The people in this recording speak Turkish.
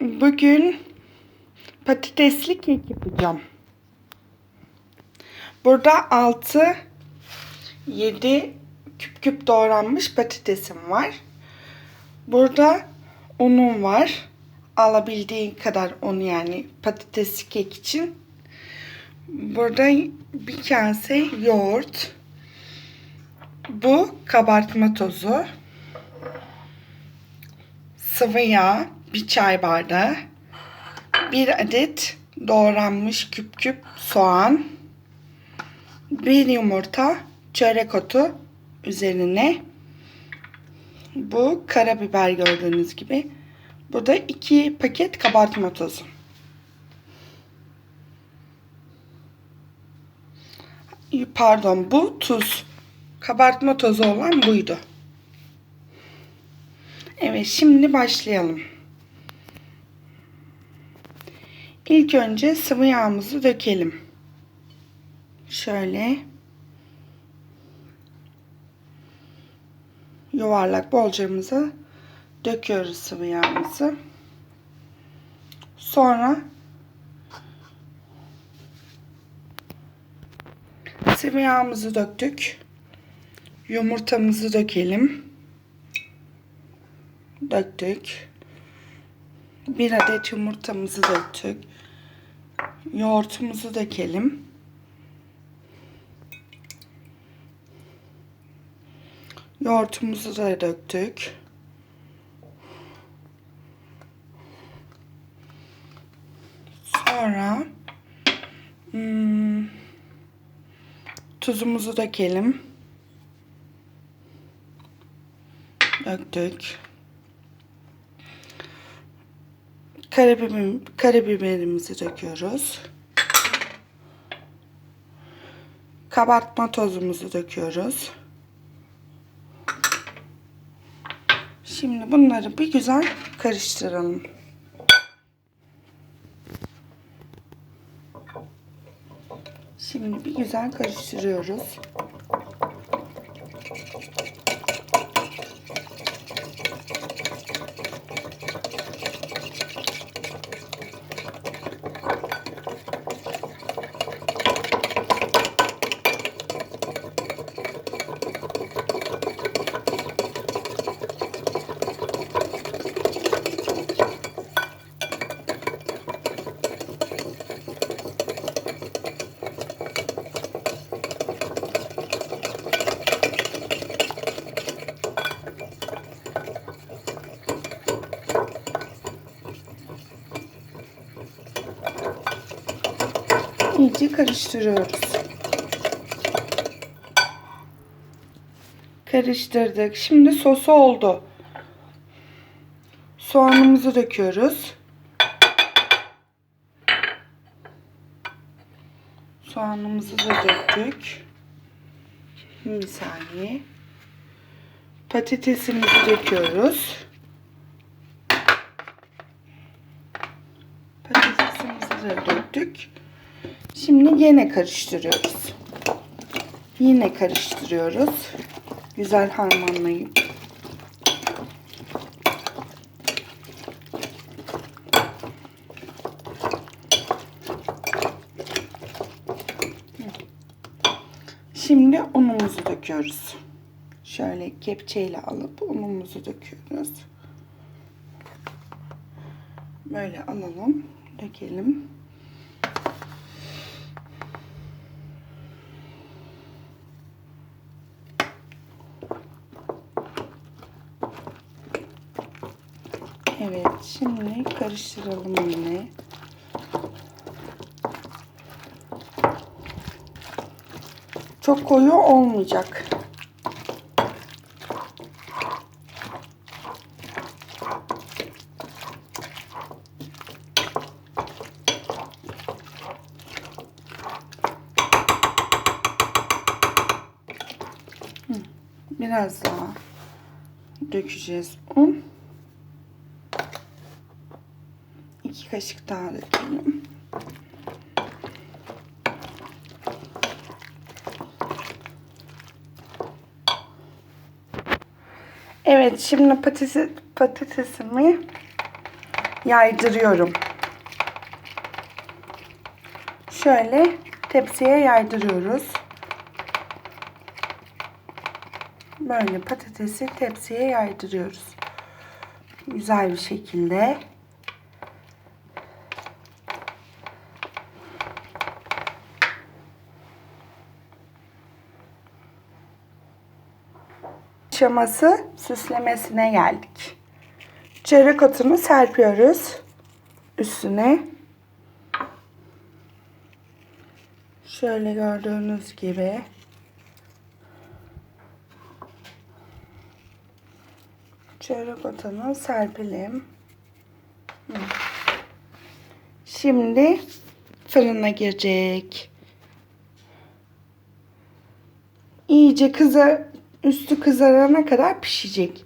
Bugün patatesli kek yapacağım. Burada 6 7 küp küp doğranmış patatesim var. Burada unum var. Alabildiğin kadar un yani patatesli kek için. Burada bir kase yoğurt. Bu kabartma tozu sıvı yağ, bir çay bardağı, bir adet doğranmış küp küp soğan, bir yumurta, çörek otu üzerine bu karabiber gördüğünüz gibi. Bu da iki paket kabartma tozu. Pardon bu tuz. Kabartma tozu olan buydu. Evet şimdi başlayalım. İlk önce sıvı yağımızı dökelim. Şöyle yuvarlak bolcamıza döküyoruz sıvı yağımızı. Sonra sıvı yağımızı döktük. Yumurtamızı dökelim döktük. Bir adet yumurtamızı döktük. Yoğurtumuzu dökelim. Yoğurtumuzu da döktük. Sonra hmm, tuzumuzu dökelim. Döktük. Karabiber, karabiberimizi döküyoruz. Kabartma tozumuzu döküyoruz. Şimdi bunları bir güzel karıştıralım. Şimdi bir güzel karıştırıyoruz. İyice karıştırıyoruz. Karıştırdık. Şimdi sosu oldu. Soğanımızı döküyoruz. Soğanımızı da döktük. Bir saniye. Patatesimizi döküyoruz. Patatesimizi de döktük. Şimdi yine karıştırıyoruz. Yine karıştırıyoruz. Güzel harmanlayıp. Şimdi unumuzu döküyoruz. Şöyle kepçeyle alıp unumuzu döküyoruz. Böyle alalım, dökelim. Evet, şimdi karıştıralım yine. Çok koyu olmayacak. Biraz daha dökeceğiz un. Kaşık daha dökelim. Evet şimdi patates, patatesimi yaydırıyorum. Şöyle tepsiye yaydırıyoruz. Böyle patatesi tepsiye yaydırıyoruz. Güzel bir şekilde. Aşaması süslemesine geldik. Çörek otunu serpiyoruz üstüne. Şöyle gördüğünüz gibi. Çörek otunu serpelim. Şimdi fırına girecek. İyice kıza üstü kızarana kadar pişecek.